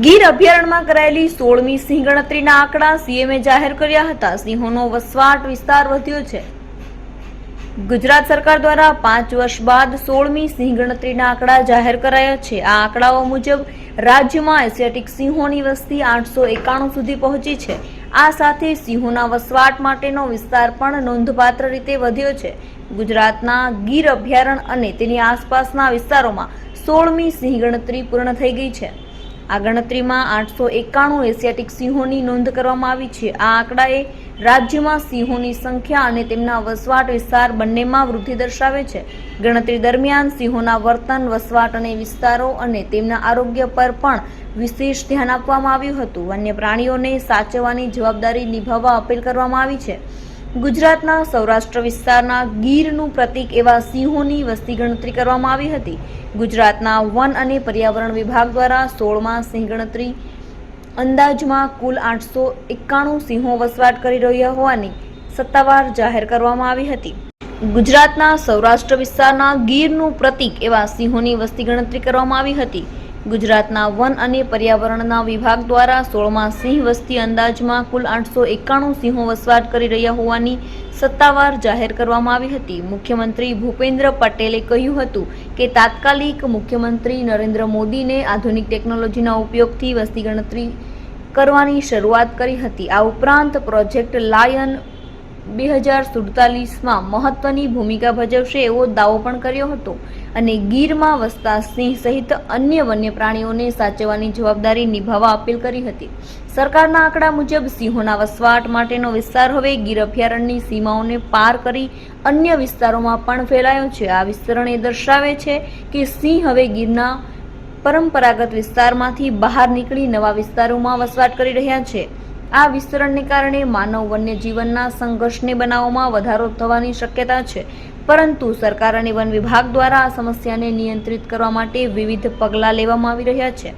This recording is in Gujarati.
ગીર અભયારણ્યમાં કરાયેલી સોળમી સિંહ ગણતરીના આંકડા સીએમએ જાહેર કર્યા હતા. સિંહોનો વસવાટ વિસ્તાર વધ્યો છે. ગુજરાત સરકાર દ્વારા પાંચ વર્ષ બાદ સોળમી સિંહ ગણતરીના આંકડા જાહેર કરાયા છે. આ આંકડાઓ મુજબ રાજ્યમાં એશિયાટિક સિંહોની વસ્તી આઠસો એકાણું સુધી પહોંચી છે. આ સાથે સિંહોના વસવાટ માટેનો વિસ્તાર પણ નોંધપાત્ર રીતે વધ્યો છે. ગુજરાતના ગીર અભયારણ્ય અને તેની આસપાસના વિસ્તારોમાં સોળમી સિંહ ગણતરી પૂર્ણ થઈ ગઈ છે. આ ગણતરીમાં આઠસો એકાણું એશિયાટિક સિંહોની નોંધ કરવામાં આવી છે. આ આંકડાએ રાજ્યમાં સિંહોની સંખ્યા અને તેમના વસવાટ વિસ્તાર બંનેમાં વૃદ્ધિ દર્શાવે છે. ગણતરી દરમિયાન સિંહોના વર્તન, વસવાટ અને વિસ્તારો અને તેમના આરોગ્ય પર પણ વિશેષ ધ્યાન આપવામાં આવ્યું હતું. વન્ય પ્રાણીઓને સાચવવાની જવાબદારી નિભાવવા અપીલ કરવામાં આવી છે. ગુજરાતના સૌરાષ્ટ્ર વિસ્તારના ગીરનું પ્રતીક એવા સિંહોની વસ્તી ગણતરી કરવામાં આવી હતી. ગુજરાતના વન અને પર્યાવરણ વિભાગ દ્વારા સોળમાં સિંહ ગણતરી અંદાજમાં કુલ આઠસો એકાણું સિંહો વસવાટ કરી રહ્યા હોવાની સત્તાવાર જાહેર કરવામાં આવી હતી. ગુજરાતના સૌરાષ્ટ્ર વિસ્તારના ગીરનું પ્રતીક એવા સિંહોની વસ્તી ગણતરી કરવામાં આવી હતી. ગુજરાતના વન અને પર્યાવરણના વિભાગ દ્વારા સોળમાં સિંહ વસ્તી અંદાજમાં કુલ આઠસો એકાણું સિંહો વસવાટ કરી રહ્યા હોવાની સત્તાવાર જાહેર કરવામાં આવી હતી. મુખ્યમંત્રી ભૂપેન્દ્ર પટેલે કહ્યું હતું કે તાત્કાલિક મુખ્યમંત્રી નરેન્દ્ર મોદીને આધુનિક ટેકનોલોજીના ઉપયોગથી વસ્તી ગણતરી કરવાની શરૂઆત કરી હતી. આ ઉપરાંત પ્રોજેક્ટ લાયન બે હજાર સુડતાલીસમાં મહત્વની ભૂમિકા ભજવશે એવો દાવો પણ કર્યો હતો અને ગીરમાં વસતા સિંહ સહિત અન્ય વન્ય પ્રાણીઓને સાચવવાની જવાબદારી નિભાવવા અપીલ કરી હતી. સરકારના આંકડા મુજબ સિંહોના વસવાટ માટેનો વિસ્તાર હવે ગીર અભયારણ્યની સીમાઓને પાર કરી અન્ય વિસ્તારોમાં પણ ફેલાયો છે. આ વિસ્તરણ એ દર્શાવે છે કે સિંહ હવે ગીરના પરંપરાગત વિસ્તારમાંથી બહાર નીકળી નવા વિસ્તારોમાં વસવાટ કરી રહ્યા છે. આ વિસ્તરણને કારણે માનવ વન્ય જીવનના સંઘર્ષને બનાવવામાં વધારો થવાની શક્યતા છે. પરંતુ સરકાર અને વન વિભાગ દ્વારા આ સમસ્યાને નિયંત્રિત કરવા માટે વિવિધ પગલાં લેવામાં આવી રહ્યા છે.